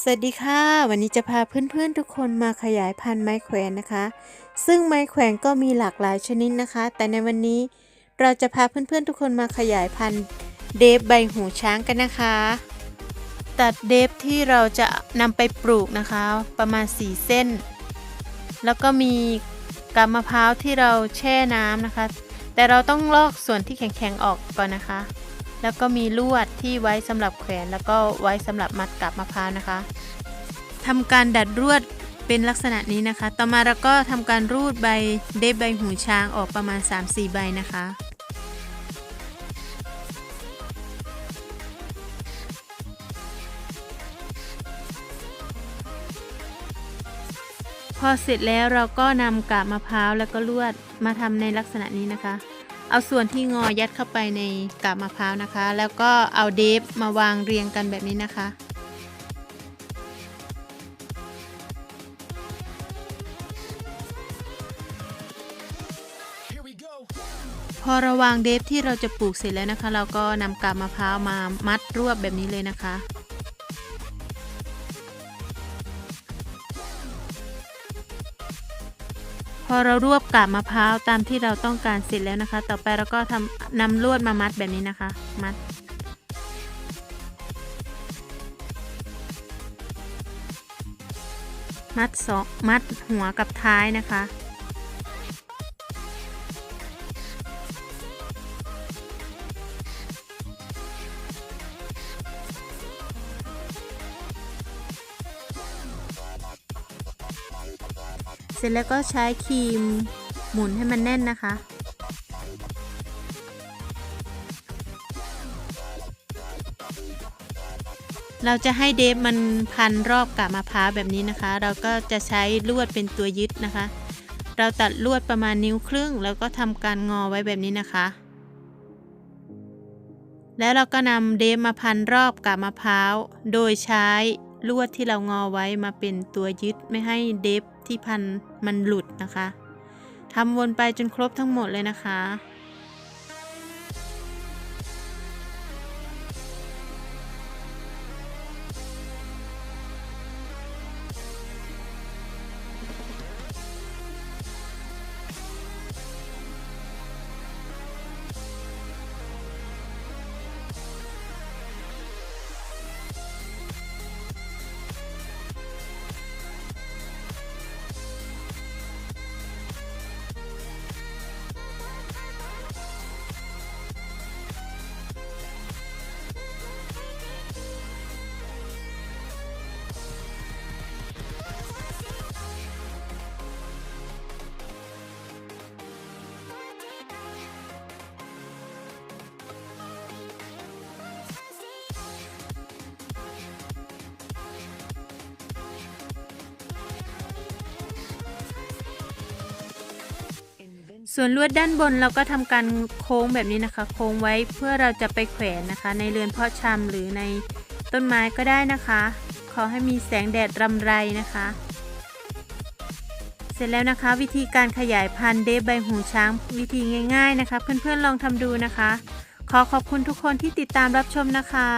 สวัสดีค่ะ วันนี้จะพาเพื่อนๆทุกคนมาขยายพันธุ์ไม้แขวนนะคะ ซึ่งไม้แขวนก็มีหลากหลายชนิดนะคะ แต่ในวันนี้เราจะพาเพื่อนๆทุกคนมาขยายพันธุ์เดฟใบหูช้างกันนะคะ ตัดเดฟที่เราจะนำไปปลูกนะคะ ประมาณ 4 เส้น แล้วก็มีกาบมะพร้าวที่เราแช่น้ำนะคะ แต่เราต้องลอกส่วนที่แข็งๆออกก่อนนะคะ แล้วก็มีลวดที่ไว้สำหรับแขวน แล้วก็ไว้สำหรับมัดกับมะพร้าวนะคะทำการดัดลวดเป็นลักษณะนี้นะคะ ต่อมาเราก็ทำการรูดใบเดบใบหูช้างออกประมาณ 3-4 ใบนะคะ พอเสร็จแล้วเราก็นำกาบมะพร้าวแล้วก็ลวดมาทำในลักษณะนี้นะคะ เอาส่วนที่งอยัดเข้าไปในกาบมะพร้าวนะคะ แล้วก็เอาเดฟมาวางเรียงกันแบบนี้นะคะ พอเราวางเดฟที่เราจะปลูกเสร็จแล้วนะคะ เราก็นำกาบมะพร้าวมามัดรวบแบบนี้เลยนะคะ อเรารวบกาบมะพร้าวตามที่เราต้องการเสร็จแล้วนะคะ ต่อไปเราก็ทำนำลวดมามัดแบบนี้นะคะ มัด มัดสองมัดหัวกับท้ายนะคะ ร็จแล้วก็ใช้ครีมหมุนให้มันแน่นนะคะ เราจะให้เดฟมันพันรอบกับมะพร้าวแบบนี้นะคะ เราก็จะใช้ลวดเป็นตัวยึดนะคะ เราตัดลวดประมาณนิ้วครึ่ง แล้วก็ทำการงอไว้แบบนี้นะคะ แล้วเราก็นำเดฟมาพันรอบกับมะพร้าว โดยใช้ ลวดที่เรางอไว้มาเป็นตัวยึดไม่ให้เดฟที่พันมันหลุดนะคะทำวนไปจนครบทั้งหมดเลยนะคะ ส่วนลวดด้านบนเราก็ทำการโค้งแบบนี้นะคะ โค้งไว้เพื่อเราจะไปแขวนนะคะ ในเรือนเพาะชำหรือในต้นไม้ก็ได้นะคะ ขอให้มีแสงแดดรำไรนะคะ เสร็จแล้วนะคะ วิธีการขยายพันธุ์เดฟใบหูช้างวิธีง่าย ๆนะคะ เพื่อนๆลองทำดูนะคะ ขอขอบคุณทุกคนที่ติดตามรับชมนะคะ